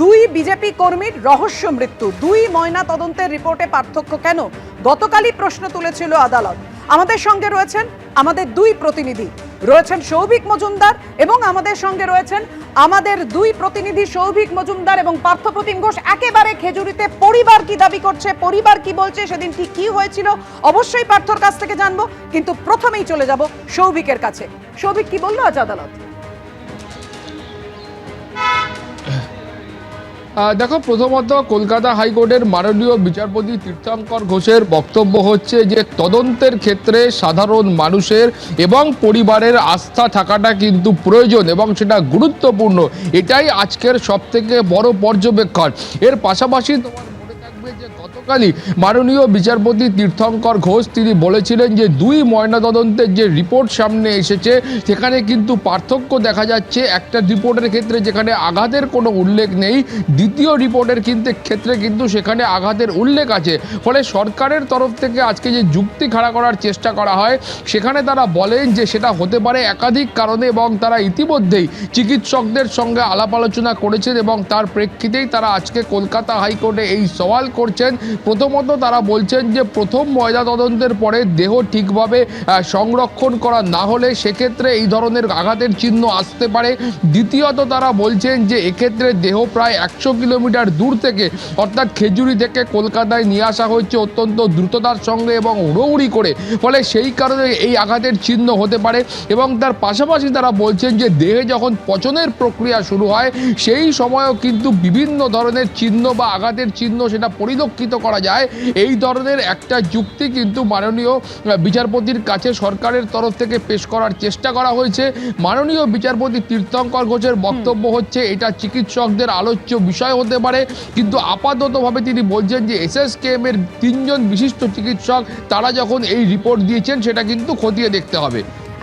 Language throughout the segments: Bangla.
দুই বিজেপি কর্মীর রহস্য মৃত্যু। দুই ময়না তদন্তের রিপোর্টে পার্থক্য কেন? গতকালই প্রশ্ন তুলেছিল আদালত। আমাদের সঙ্গে রয়েছেন আমাদের দুই প্রতিনিধি। রয়েছেন সৌভিক মজুমদার এবং আমাদের সঙ্গে রয়েছেন আমাদের দুই প্রতিনিধি সৌভিক মজুমদার এবং পার্থপ্রতিম ঘোষ। একেবারে খেজুরিতে পরিবার কি দাবি করছে, পরিবার কি বলছে, সেদিন ঠিক কি হয়েছিল, অবশ্যই পার্থর কাছ থেকে জানব। কিন্তু প্রথমেই চলে যাব সৌভিকের কাছে। সৌভিক, কি বলল আজ আদালত? দেখো, প্রথমত কলকাতা হাইকোর্টের মাননীয় বিচারপতি তীর্থঙ্কর ঘোষের বক্তব্য হচ্ছে যে তদন্তের ক্ষেত্রে সাধারণ মানুষের এবং পরিবারের আস্থা থাকাটা কিন্তু প্রয়োজন এবং সেটা গুরুত্বপূর্ণ। এটাই আজকের সবথেকে বড় পর্যবেক্ষণ। এর পাশাপাশি তোমার গতকালই মাননীয় বিচারপতি তীর্থঙ্কর ঘোষ, তিনি বলেছিলেন যে দুই ময়নাতদন্তের যে রিপোর্ট সামনে এসেছে, সেখানে কিন্তু পার্থক্য দেখা যাচ্ছে। একটা রিপোর্টের ক্ষেত্রে যেখানে আঘাতের কোনো উল্লেখ নেই, দ্বিতীয় রিপোর্টের কিন্তু ক্ষেত্রে কিন্তু সেখানে আঘাতের উল্লেখ আছে। ফলে সরকারের তরফ থেকে আজকে যে যুক্তি খাড়া করার চেষ্টা করা হয়, সেখানে তারা বলেন যে সেটা হতে পারে একাধিক কারণে এবং তারা ইতিমধ্যেই চিকিৎসকদের সঙ্গে আলাপ আলোচনা করেছেন এবং তার প্রেক্ষিতেই তারা আজকে কলকাতা হাইকোর্টে এই সওয়াল করছেন। প্রথমত তারা বলছেন যে প্রথম ময়দা তদন্তের পরে দেহ ঠিকভাবে সংরক্ষণ করা না হলে সেক্ষেত্রে এই ধরনের আঘাতের চিহ্ন আসতে পারে। দ্বিতীয়ত তারা বলছেন যে এক্ষেত্রে দেহ প্রায় একশো কিলোমিটার দূর থেকে, অর্থাৎ খেজুরি থেকে কলকাতায় নিয়ে আসা হচ্ছে অত্যন্ত দ্রুততার সঙ্গে এবং উড়ৌড়ি করে। ফলে সেই কারণে এই আঘাতের চিহ্ন হতে পারে এবং তার পাশাপাশি তারা বলছেন যে দেহে যখন পচনের প্রক্রিয়া শুরু হয়, সেই সময়ও কিন্তু বিভিন্ন ধরনের চিহ্ন বা আঘাতের চিহ্ন সেটা পরিলক্ষিত করা যায়। এই ধরনের একটা যুক্তি কিন্তু মাননীয় বিচারপতির কাছে সরকারের তরফ থেকে পেশ করার চেষ্টা করা হয়েছে। মাননীয় বিচারপতি তীর্থঙ্কর ঘোষের বক্তব্য হচ্ছে এটা চিকিৎসকদের আলোচ্য বিষয় হতে পারে। কিন্তু আপাততভাবে তিনি বলছেন যে এসএসকেএম এর তিনজন বিশিষ্ট চিকিৎসক তারা যখন এই রিপোর্ট দিয়েছেন সেটা কিন্তু খতিয়ে দেখতে হবে।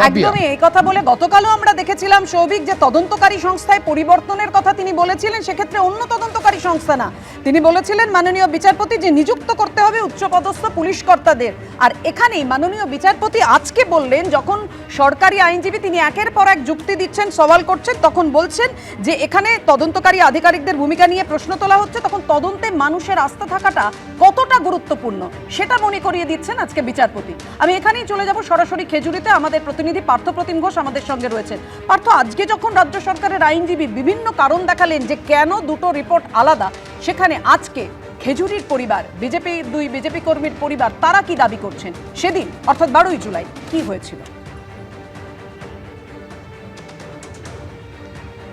একদমই, এই কথা বলে গতকালও আমরা দেখেছিলাম সৌভিক যে তদন্তকারী সংস্থায় পরিবর্তনের কথা তিনি বলেছিলেন, সেক্ষেত্রে অন্য তদন্তকারী সংস্থা না। তিনি বলেছিলেন, মাননীয় বিচারপতি যে নিযুক্ত করতে হবে উচ্চপদস্থ পুলিশ কর্তাদের। আর এখানেই মাননীয় বিচারপতি আজকে বললেন, যখন সরকারি আইনজীবী তিনি একের পর এক যুক্তি দিচ্ছেন, সওয়াল করছেন, তখন বলছেন যে এখানে তদন্তকারী আধিকারিকদের ভূমিকা নিয়ে প্রশ্ন তোলা হচ্ছে, তখন তদন্তে মানুষের আস্থা থাকাটা কতটা গুরুত্বপূর্ণ, সেটা মনে করিয়ে দিচ্ছেন আজকে বিচারপতি। আমি এখানেই চলে যাব সরাসরি খেজুরিতে, আমাদের প্রতিনিধি পার্থ প্রতিম ঘোষ আমাদের সঙ্গে রয়েছেন। পার্থ, আজকে যখন রাজ্য সরকারের আইনজীবী বিভিন্ন কারণ দেখালেন যে কেন দুটো রিপোর্ট আলাদা, সেখানে আজকে খেজুরির পরিবার, বিজেপি দুই বিজেপি কর্মীর পরিবার, তারা কি দাবি করছেন? সেদিন, অর্থাৎ বারোই জুলাই, কি হয়েছিল?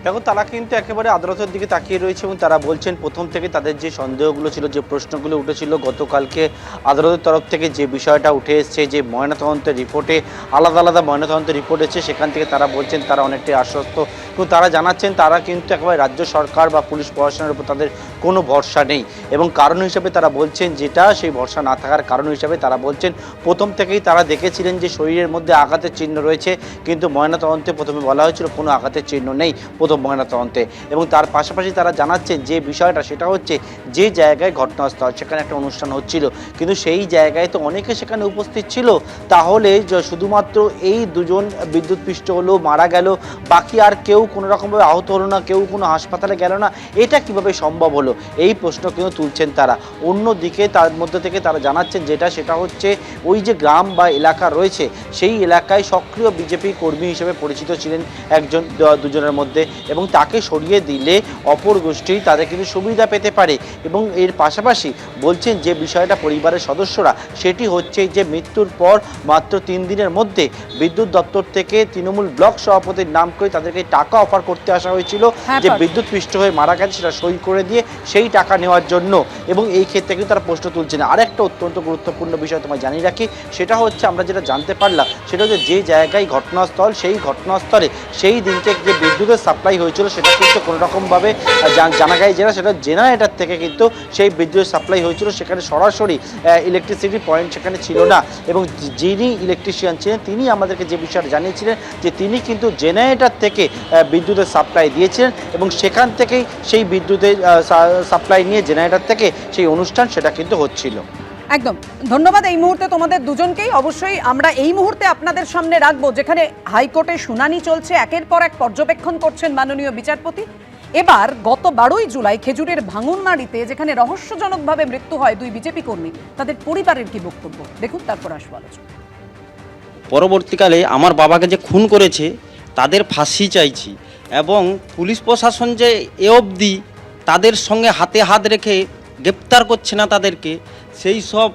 দেখো তারা কিন্তু একেবারে আদালতের দিকে তাকিয়ে রয়েছে এবং তারা বলছেন প্রথম থেকে তাদের যে সন্দেহগুলো ছিল, যে প্রশ্নগুলো উঠেছিল, গতকালকে আদালতের তরফ থেকে যে বিষয়টা উঠে এসছে, যে ময়নাতদন্তের রিপোর্টে আলাদা আলাদা ময়নাতদন্তের রিপোর্ট এসেছে, সেখান থেকে তারা বলছেন তারা অনেকটাই আশ্বস্ত এবং তারা জানাচ্ছেন তারা কিন্তু একেবারে রাজ্য সরকার বা পুলিশ প্রশাসনের উপর তাদের কোনো ভরসা নেই এবং কারণ হিসেবে তারা বলছেন যেটা, সেই ভরসা না থাকার কারণ হিসেবে তারা বলছেন প্রথম থেকেই তারা দেখেছিলেন যে শরীরের মধ্যে আঘাতের চিহ্ন রয়েছে, কিন্তু ময়নাতদন্তে প্রথমে বলা হয়েছিল কোনো আঘাতের চিহ্ন নেই। প্রথম ময়নাতদন্তে এবং তার পাশাপাশি তারা জানাচ্ছেন যে বিষয়টা সেটা হচ্ছে যে জায়গায় ঘটনাস্থল, সেখানে একটা অনুষ্ঠান হচ্ছিল। কিন্তু সেই জায়গায় তো অনেকে সেখানে উপস্থিত ছিল। তাহলে শুধুমাত্র এই দুজন বিদ্যুৎ পৃষ্ঠ হলো, মারা গেল, বাকি আর কেউ কোনো রকমভাবে আহত হলো না, কেউ কোনো হাসপাতালে গেল না, এটা কীভাবে সম্ভব হলো? এই প্রশ্ন কিন্তু তুলছেন তারা। অন্যদিকে তার মধ্যে থেকে তারা জানাচ্ছেন যেটা, সেটা হচ্ছে ওই যে গ্রাম বা এলাকা রয়েছে, সেই এলাকায় সক্রিয় বিজেপি কর্মী হিসেবে পরিচিত ছিলেন একজন দুজনের মধ্যে। এবং তাকে সরিয়ে দিলে অপর গোষ্ঠী তাদের কিন্তু সুবিধা পেতে পারে এবং এর পাশাপাশি বলছেন যে বিষয়টা পরিবারের সদস্যরা সেটি হচ্ছে যে মৃত্যুর পর মাত্র তিন দিনের মধ্যে বিদ্যুৎ দপ্তর থেকে তৃণমূল ব্লক সভাপতির নাম করে তাদেরকে টাকা অফার করতে আসা হয়েছিল হ্যাঁ, যে। বিদ্যুৎ পৃষ্ঠ হয়ে মারা গেছে সেটা সই করে দিয়ে সেই টাকা নেওয়ার জন্য এবং এই ক্ষেত্রে কিন্তু তারা প্রশ্ন তুলছে না আরেকটা অত্যন্ত গুরুত্বপূর্ণ বিষয় তোমায় জানিয়ে রাখি সেটা হচ্ছে আমরা যেটা জানতে পারলাম সেটা হচ্ছে যে জায়গায় ঘটনাস্থল সেই ঘটনাস্থলে সেই দিনকে যে বিদ্যুতের সাপ্লাই হয়েছিল, সেটা কিন্তু কোনো রকমভাবে জান- জানা যায় যেটা সেটা জেনারেটার থেকে কিন্তু সেই বিদ্যুৎ সাপ্লাই হয়েছিল। সেখানে সরাসরি ইলেকট্রিসিটি পয়েন্ট সেখানে ছিল না। এবং যিনি ইলেকট্রিশিয়ান ছিলেন, তিনি আমাদেরকে যে বিষয়টা জানিয়েছিলেন যে তিনি কিন্তু জেনারেটর থেকে বিদ্যুতের সাপ্লাই দিয়েছিলেন এবং সেখান থেকেই সেই বিদ্যুতের সাপ্লাই নিয়ে জেনারেটার থেকে সেই অনুষ্ঠান সেটা কিন্তু হচ্ছিল। একদম। ধন্যবাদ এই মুহূর্তে তোমাদের দুজনকেই। অবশ্যই আমরা এই মুহূর্তে আপনাদের সামনে রাখব, যেখানে হাইকোর্টে শুনানি চলছে, একের পর এক পর্যবেক্ষণ করছেন মাননীয় বিচারপতি। এবার গত বারোই জুলাই খেজুরের ভাঙনমারিতে যেখানে রহস্যজনকভাবে মৃত্যু হয় দুই বিজেপি কর্মী, তাদের পরিবারের কি বক্তব্য? দেখুন, তারপর আসব আলোচনা। পরবর্তীকালে আমার বাবাকে যে খুন করেছে, তাদের ফাঁসি চাইছি এবং পুলিশ প্রশাসন যে এ অবধি তাদের সঙ্গে হাতে হাত রেখে গ্রেপ্তার করছে না তাদেরকে, সেই সব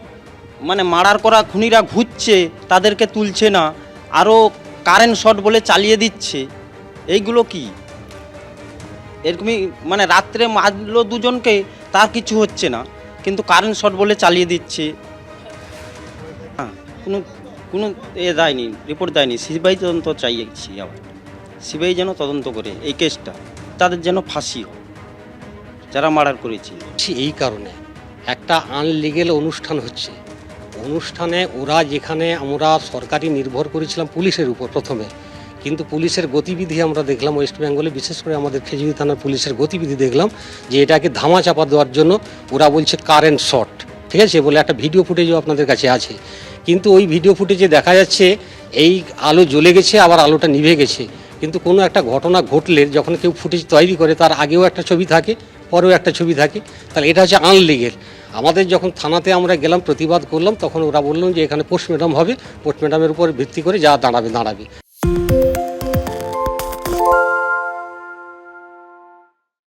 মানে মারার করা খুনিরা ঘুরছে, তাদেরকে তুলছে না, আরও কারেন্ট শট বলে চালিয়ে দিচ্ছে। এইগুলো কি? এরকমই মানে রাত্রে মারলো দুজনকে, তার কিছু হচ্ছে না, কিন্তু কারেন্ট শট বলে চালিয়ে দিচ্ছে। হ্যাঁ কোনো কোনো এ দেয়নি রিপোর্ট দেয়নি সিবিআই তদন্ত চাইছি আবার। সিবিআই যেন তদন্ত করে এই কেসটা তাদের যেন ফাঁসি হয়। যারা মার্ডার করেছে এই কারণে একটা আনলিগেল অনুষ্ঠান হচ্ছে। অনুষ্ঠানে ওরা যেখানে আমরা সরকারি নির্ভর করেছিলাম পুলিশের উপর প্রথমে, কিন্তু পুলিশের গতিবিধি আমরা দেখলাম ওয়েস্ট বেঙ্গলে, বিশেষ করে আমাদের খেজুরি থানার পুলিশের গতিবিধি দেখলাম যে এটাকে ধামা চাপা দেওয়ার জন্য ওরা বলছে কারেন্ট শট। ঠিক আছে? বলে একটা ভিডিও ফুটেজও আপনাদের কাছে আছে। কিন্তু ওই ভিডিও ফুটেজে দেখা যাচ্ছে এই আলো জ্বলে গেছে, আবার আলোটা নিভে গেছে। কিন্তু কোনো একটা ঘটনা ঘটলে যখন কেউ ফুটেজ তৈরি করে, তার আগেও একটা ছবি থাকে পরেও একটা ছবি থাকে। তাহলে এটা হচ্ছে আনলিগেল আমাদের যখন থানাতে আমরা গেলাম, প্রতিবাদ করলাম, তখন ওরা বললাম যে এখানে পোস্টম্যাডাম হবে। পোস্টম্যাডামের উপর ভিত্তি করে যা দাঁড়াবে দাঁড়াবে।